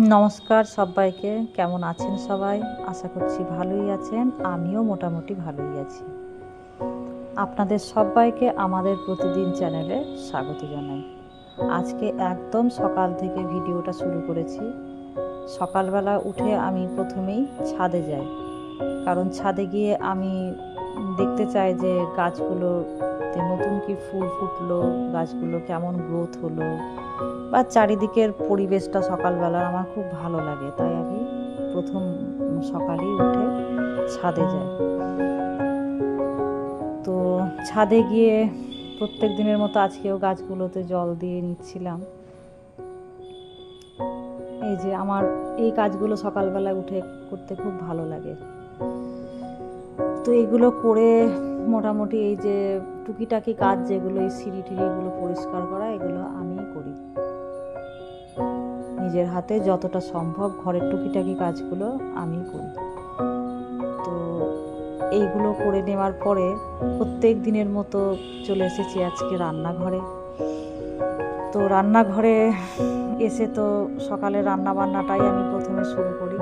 নমস্কার সবাইকে, কেমন আছেন সবাই? আশা করছি ভালোই আছেন, আমিও মোটামুটি ভালোই আছি। আপনাদের সবাইকে আমাদের প্রতিদিন চ্যানেলে স্বাগত জানাই। আজকে একদম সকাল থেকে ভিডিওটা শুরু করেছি। সকালবেলা উঠে আমি প্রথমেই ছাদে যাই। কারণ ছাদে গিয়ে আমি দেখতে চাই যে গাছগুলোতে নতুন কি ফুল ফুটলো, গাছগুলো কেমন গ্রোথ হলো, বা চারিদিকের পরিবেশটা সকালবেলা আমার খুব ভালো লাগে, তাই আমি প্রথম সকালেই উঠে ছাদে যাই। তো ছাদে গিয়ে প্রত্যেক দিনের মতো আজকেও গাছগুলোতে জল দিয়ে নিচ্ছিলাম। এই যে আমার এই কাজগুলো সকালবেলা উঠে করতে খুব ভালো লাগে। তো এগুলো করে মোটামুটি এই যে টুকিটাকি কাজ যেগুলো, এই সিঁড়ি টিড়িগুলো পরিষ্কার করা, এগুলো আমিই করি। নিজের হাতে যতটা সম্ভব ঘরের টুকিটাকি কাজগুলো আমি করি। তো এইগুলো করে নেওয়ার পরে প্রত্যেক দিনের মতো চলে এসেছি আজকে রান্নাঘরে। তো রান্নাঘরে এসে তো সকালে রান্না বান্নাটাই আমি প্রথমে শুরু করি।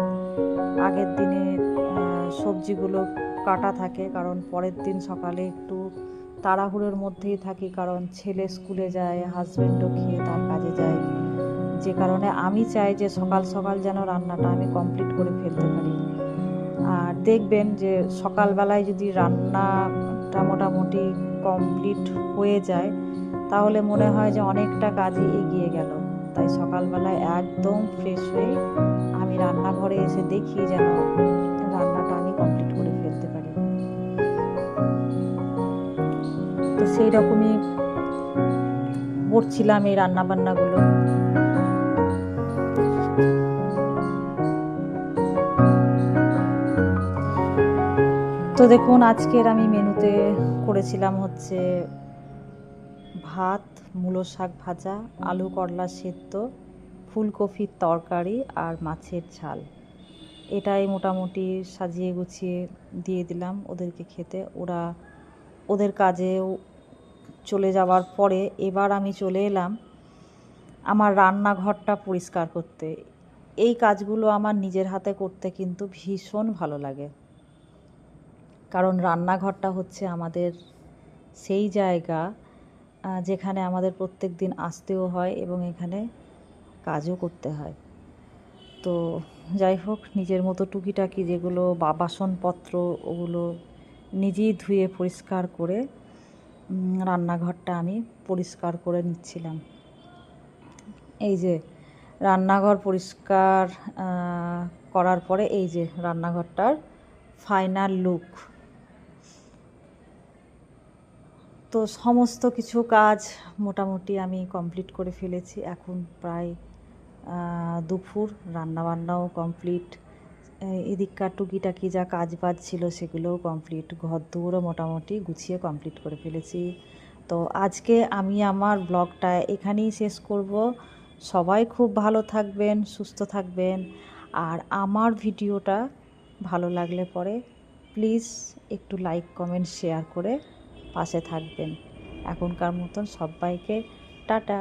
আগের দিনে সবজিগুলো কাটা থাকে, কারণ পরের দিন সকালে একটু তাড়াহুড়োর মধ্যেই থাকি, কারণ ছেলে স্কুলে যায় হাজব্যান্ডও খেয়ে তার কাজে যায়। যে কারণে আমি চাই যে সকাল সকাল যেন রান্নাটা আমি কমপ্লিট করে ফেলতে পারি। আর দেখবেন যে সকালবেলায় যদি রান্নাটা মোটামুটি কমপ্লিট হয়ে যায়, তাহলে মনে হয় যে অনেকটা কাজই এগিয়ে গেল। তাই সকালবেলায় একদম ফ্রেশ হয়ে আমি রান্নাঘরে এসে দেখি যেন রান্নাটা আমি কমপ্লিট করে সেই রকমই করছিলাম এই রান্নাবান্নাগুলো। তো দেখুন, আজকের আমি মেনুতে করেছিলাম হচ্ছে ভাত, মূলো শাক ভাজা, আলু করলা সেদ্ধ, ফুলকপির তরকারি আর মাছের ঝাল। এটাই মোটামুটি সাজিয়ে গুছিয়ে দিয়ে দিলাম ওদেরকে খেতে। ওরা ওদের কাজেও চলে যাওয়ার পরে এবার আমি চলে এলাম আমার রান্নাঘরটা পরিষ্কার করতে। এই কাজগুলো আমার নিজের হাতে করতে কিন্তু ভীষণ ভালো লাগে। কারণ রান্নাঘরটা হচ্ছে আমাদের সেই জায়গা যেখানে আমাদের প্রত্যেক দিন আসতেও হয় এবং এখানে কাজও করতে হয়। তো যাই হোক, নিজের মতো টুকিটাকি যেগুলো বা বাসনপত্র ওগুলো নিজেই ধুয়ে পরিষ্কার করে রান্নাঘরটা আমি পরিষ্কার করে নিচ্ছিলাম। এই যে রান্নাঘর পরিষ্কার করার পরে এই যে রান্নাঘরটার ফাইনাল লুক তো সমস্ত কিছু কাজ মোটামুটি আমি কমপ্লিট করে ফেলেছি। এখন প্রায় দুপুর, রান্নাবান্নাও কমপ্লিট এদিককার টুকিটাকি যা কাজ বাজ ছিল সেগুলোও কমপ্লিট ঘর দুয়ারও মোটামুটি গুছিয়ে কমপ্লিট করে ফেলেছি। তো আজকে আমি আমার ব্লগটা এখানেই শেষ করব। সবাই খুব ভালো থাকবেন, সুস্থ থাকবেন। আর আমার ভিডিওটা ভালো লাগলে পরে প্লিজ একটু লাইক কমেন্ট শেয়ার করে পাশে থাকবেন। এখনকার মতন সবাইকে টাটা।